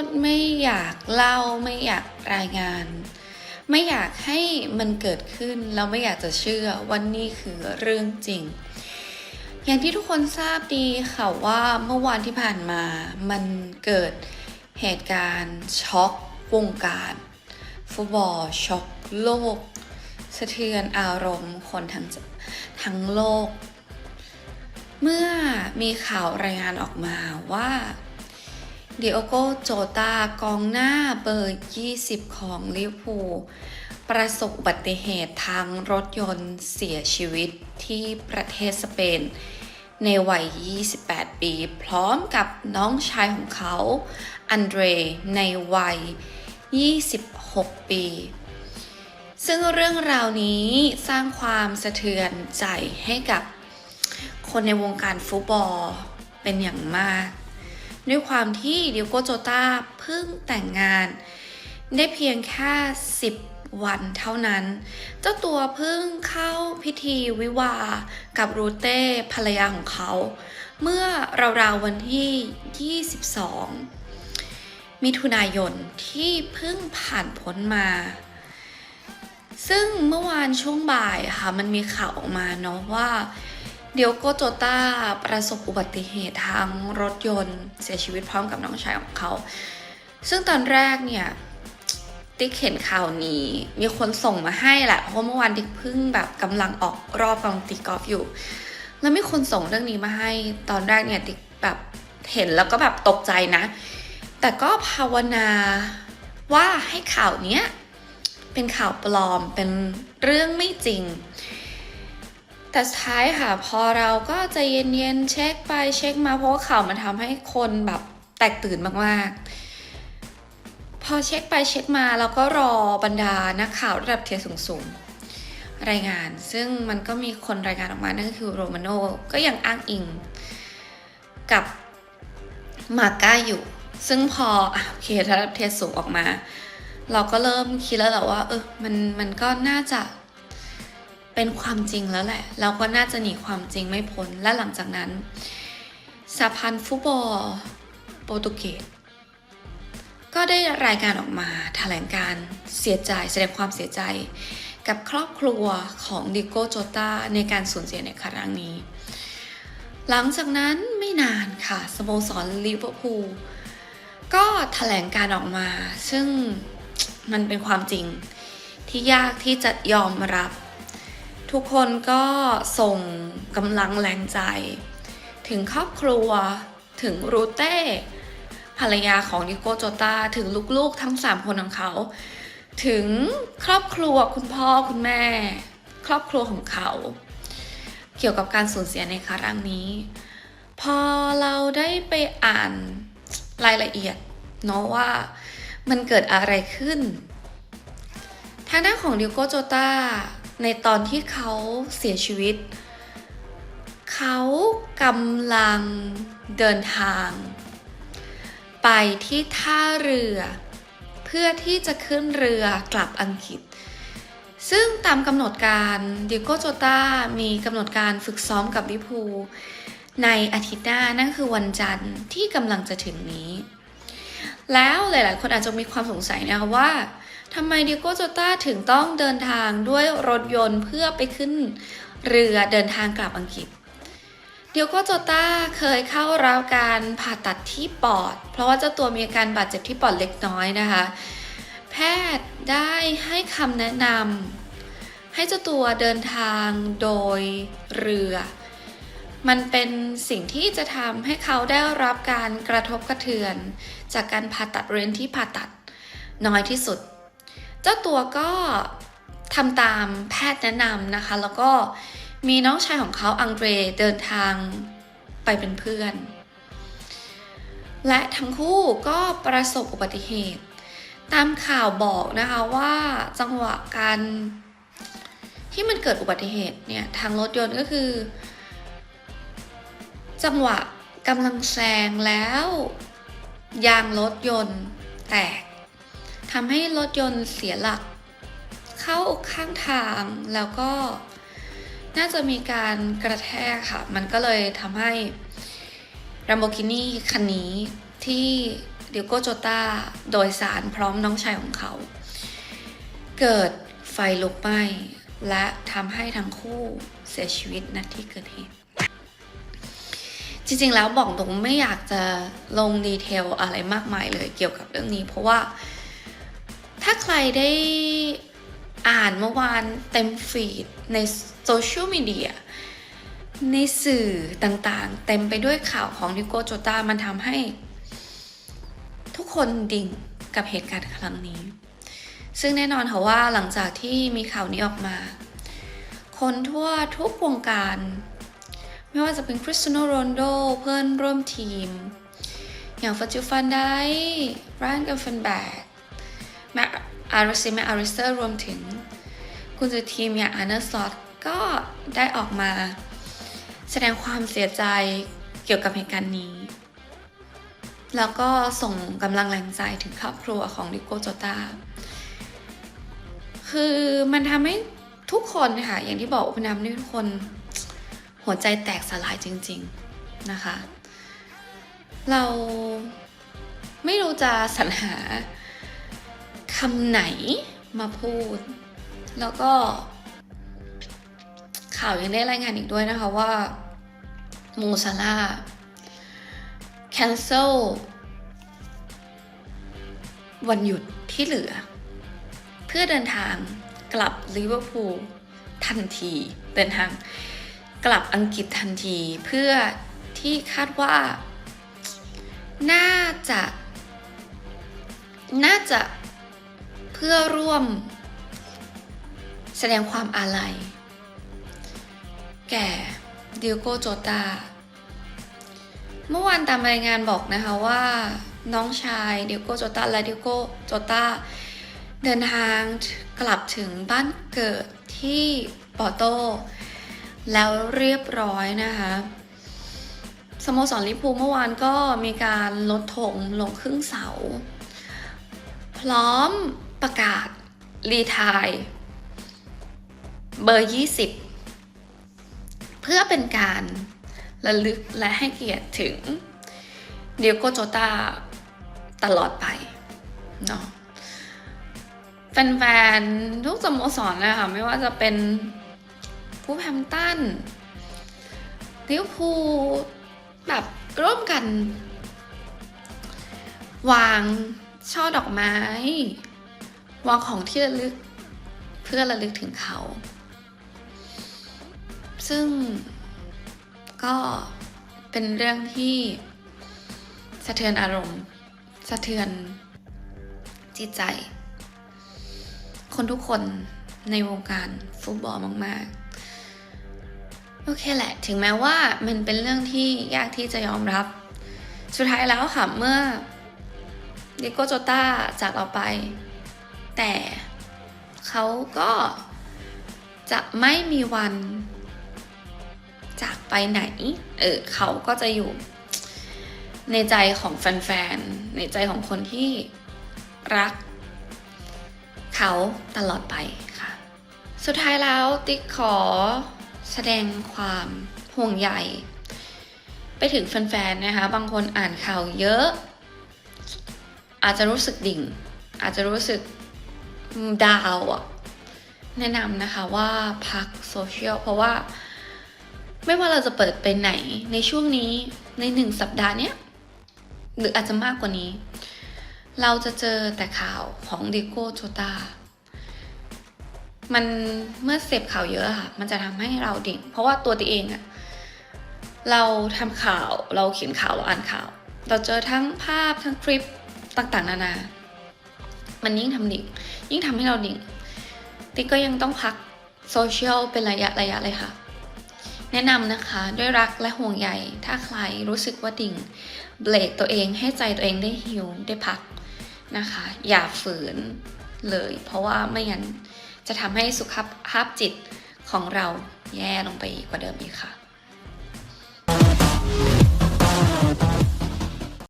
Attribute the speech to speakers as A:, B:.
A: ษไม่อยากเล่าไม่อยากรายงาน ไม่อยากให้มันเกิดขึ้นแล้วไม่อยากจะเชื่อว่านี่คือเรื่องจริง อย่างที่ทุกคนทราบดีค่ะว่าเมื่อวานที่ผ่านมามันเกิดเหตุการณ์ช็อกวงการฟุตบอลช็อกโลก สะเทือนอารมณ์คนทั้งทั้งโลก เมื่อมีข่าวรายงานออกมาว่า เดียโกโจตากองหน้าเบอร์ 20 ของลิเวอร์พูลประสบอุบัติเหตุทางรถยนต์เสียชีวิตที่ประเทศสเปน ในวัย 28 ปี พร้อมกับน้องชายของเขา อันเดรในวัย 26 ปี ซึ่งเรื่องราวนี้สร้างความสะเทือนใจให้กับคนในวงการฟุตบอลเป็นอย่างมาก ด้วยความที่ดิโกโจตาเพิ่งแต่งงาน ได้เพียงแค่ 10 วันเท่านั้น เจ้าตัวเพิ่งเข้าพิธีวิวากับรูเต้ภรรยาของเขา เมื่อราวๆวันที่ 22 มิถุนายนที่เพิ่งผ่านพ้นมาซึ่งเมื่อวานช่วงบ่ายค่ะมันมีข่าวออกมาเนาะว่า เดียวโกโจต้าประสบอุบัติเหตุทางรถยนต์ เสียชีวิตพร้อมกับน้องชายของเขา ซึ่งตอนแรกเนี่ยติ๊กเห็นข่าวนี้ มีคนส่งมาให้แหละเพราะเมื่อวานติ๊กเพิ่งแบบกำลังออกรอบกำลังตีกอล์ฟอยู่ แล้วมีคนส่งเรื่องนี้มาให้ตอนแรกเนี่ยติ๊กแบบเห็นแล้วก็แบบตกใจนะ แต่ก็ภาวนาว่าให้ข่าวเนี้ยเป็นข่าวปลอมเป็นเรื่องไม่จริง แต่สุดท้ายค่ะพอเราก็ใจเย็นๆเช็คไปเช็คมาเพราะว่าข่าวมันทำให้คนแบบแตกตื่นมากๆ พอเช็คไปเช็คมาเราก็รอบรรดานักข่าวระดับเทียร์สูงๆ รายงาน ซึ่งมันก็มีคนรายงานออกมานั่นก็คือโรมาโนก็ยังอ้างอิงกับมาก้าอยู่ ซึ่งพอโอเคระดับเทียสูงออกมา เราก็เริ่มคิดแล้วแหละว่าเออมันมันก็น่าจะ เป็นความจริงแล้วแหละ เราก็น่าจะหนีความจริงไม่พ้น และหลังจากนั้นสหพันฟุตบอลโปรตุเกสก็ได้รายการออกมาแถลงการเสียใจแสดงความเสียใจ กับครอบครัวของดิโกโจตาในการสูญเสียในครั้งนี้ หลังจากนั้นไม่นานค่ะสโมสรลิเวอร์พูลก็แถลงการออกมา ซึ่งมันเป็นความจริงที่ยากที่จะยอมรับ ทุกคนก็ส่งกำลังแรงใจ ถึงครอบครัว ถึงรูเต้ภรรยาของดิโกโจตาถึงลูกๆทั้ง 3 คนของเขา ถึงครอบครัวคุณพ่อคุณแม่ ครอบครัวของเขา เกี่ยวกับการสูญเสียในครั้งนี้ พอเราได้ไปอ่านรายละเอียดเนาะว่ามันเกิดอะไรขึ้น ทางด้านของดิโกโจตา ในตอนที่เขาเสียชีวิต เขากำลังเดินทาง ไปที่ท่าเรือ เพื่อที่จะขึ้นเรือกลับอังกฤษ ซึ่งตามกำหนดการดิโกโจตามีกำหนดการฝึกซ้อมกับลิพูในอาทิตย์หน้านั่นคือวันจันทร์ที่กำลังจะถึงนี้ แล้วหลาย ๆ คนอาจจะมีความสงสัยนะคะว่า ทำไมดิโกโจตาถึงต้องเดินทางด้วยรถยนต์เพื่อไปขึ้นเรือเดินทางกลับอังกฤษเดิโกโจตาเคยเข้ารับการผ่าตัดที่ปอด เพราะว่าเจ้าตัวมีอาการบาดเจ็บที่ปอดเล็กน้อยนะคะ แพทย์ได้ให้คำแนะนำให้เจ้าตัวเดินทางโดยเรือ มันเป็นสิ่งที่จะทำให้เขาได้รับการกระทบกระเทือน จากการผ่าตัดเรนที่ผ่าตัดน้อยที่สุด เจ้าตัวก็ทำตามแพทย์แนะนำนะคะ แล้วก็มีน้องชายของเขาอังเดรเดินทางไปเป็นเพื่อน และทั้งคู่ก็ประสบอุบัติเหตุ ตามข่าวบอกนะคะว่าจังหวะการที่มันเกิดอุบัติเหตุเนี่ยทางรถยนต์ก็คือ จังหวะกำลังแซงแล้ว ยางรถยนต์แตก ทำให้รถยนต์เสียหลัก เข้าข้างทางแล้วก็น่าจะมีการกระแทกค่ะ มันก็เลยทำให้ Lamborghini คันนี้ที่ดิโกโจตาโดยสารพร้อมน้องชายของเขา เกิดไฟลุกไหม้และทำให้ทั้งคู่เสียชีวิตณที่เกิดเหตุจริงๆแล้วบอกตรงไม่อยากจะลงดีเทลอะไรมากมายเลยเกี่ยวกับเรื่องนี้ เพราะว่า ถ้าใครได้อ่านเมื่อวานเต็มฟีดในโซเชียลมีเดียในสื่อต่างๆ เต็มไปด้วยข่าวของดิโกโจตามันทำให้ ทุกคนดิ่งกับเหตุการณ์ครั้งนี้ ซึ่งแน่นอนค่ะว่าหลังจากที่มีข่าวนี้ออกมา คนทั่วทุกวงการ ไม่ว่าจะเป็นคริสเตียโนโรนโดเพื่อนร่วมทีม อย่างฟัจจูฟันได้รานกันฟันแบก แมอาริซิแมอาริสเตอร์รวมถึงคุณจะทีมอย่างอาร์เนอร์สอตก็ได้ออกมาแสดงความเสียใจเกี่ยวกับเหตุการณ์นี้ แล้วก็ส่งกำลังแรงใจถึงครอบครัวของดิโกโจตาคือมันทำให้ทุกคนค่ะ อย่างที่บอกคุณน้ำนี่ทุกคน หัวใจแตกสลายจริง ๆ นะคะ เราไม่รู้จะสรรหา คำไหนมาพูด แล้วก็ ข่าวยังได้รายงานอีกด้วยนะคะว่าโมซาลา cancel วันหยุดที่เหลือ เพื่อเดินทางกลับลิเวอร์พูลทันที เดินทางกลับอังกฤษทันที เพื่อที่คาดว่า น่าจะ น่าจะ เพื่อร่วม แสดงความอาลัย แก่ดิโกโจตา เมื่อวานตามรายงานบอกนะคะว่า น้องชายดิโกโจตาและดิโกโจตาเดินทางกลับถึงบ้านเกิดที่ปอโต แล้วเรียบร้อยนะคะสโมสรลิเวอร์พูเมื่อวานก็มีการลดธงลงครึ่งเสา พร้อม ประกาศ รีไทายเบอร์ 20 เพื่อเป็นการระลึกและให้เกียรติถึงเดียโกโจตาตลอดไปเนาะแฟนๆทุกสโมสรเลยค่ะ ไม่ว่าจะเป็นผู้แฮมตันลิวพูแบบร่วมกัน วางช่อดอกไม้ วางของที่ระลึกเพื่อระลึกถึงเขา ซึ่งก็เป็นเรื่องที่สะเทือนอารมณ์ สะเทือนจิตใจ คนทุกคนในวงการฟุตบอลมาก ๆ โอเคแหละ ถึงแม้ว่ามันเป็นเรื่องที่ยากที่จะยอมรับ สุดท้ายแล้วค่ะ เมื่อดิโกโจตาจากเราไป แต่เขาก็จะไม่มีวัน จากไปไหน เออเขาก็จะอยู่ในใจของแฟนๆ ในใจของคนที่รัก เขาตลอดไปค่ะ สุดท้ายแล้วติ๊กขอแสดงความห่วงใยไปถึงแฟนๆ นะคะ บางคนอ่านข่าวเยอะ อาจจะรู้สึกดิ่ง อาจจะรู้สึก ดาวอะแนะนำนะคะว่าพักโซเชียลเพราะว่า ไม่ว่าเราจะเปิดไปไหนในช่วงนี้ในหนึ่งสัปดาห์เนี้ยหรืออาจจะมากกว่านี้ เราจะเจอแต่ข่าวของดิโก้โชตามันเมื่อเสพข่าวเยอะค่ะ มันจะทำให้เราดิ่ง เพราะว่าตัวตัวเองอะเราทำข่าวเราเขียนข่าวเราอ่านข่าว เราเจอทั้งภาพทั้งคลิปต่างๆ นานา มันยิ่งทำดิ่งยิ่งทำให้เราดิ่ง ติ๊กก็ยังต้องพักโซเชียลเป็นระยะระยะเลยค่ะ แนะนำนะคะด้วยรักและห่วงใยถ้าใครรู้สึกว่าดิ่ง เบรกตัวเองให้ใจตัวเองได้ฮิวได้พักนะคะ อย่าฝืนเลย เพราะว่าไม่งั้นจะทำให้สุขภาพจิตของเราแย่ลงไปกว่าเดิมอีกค่ะ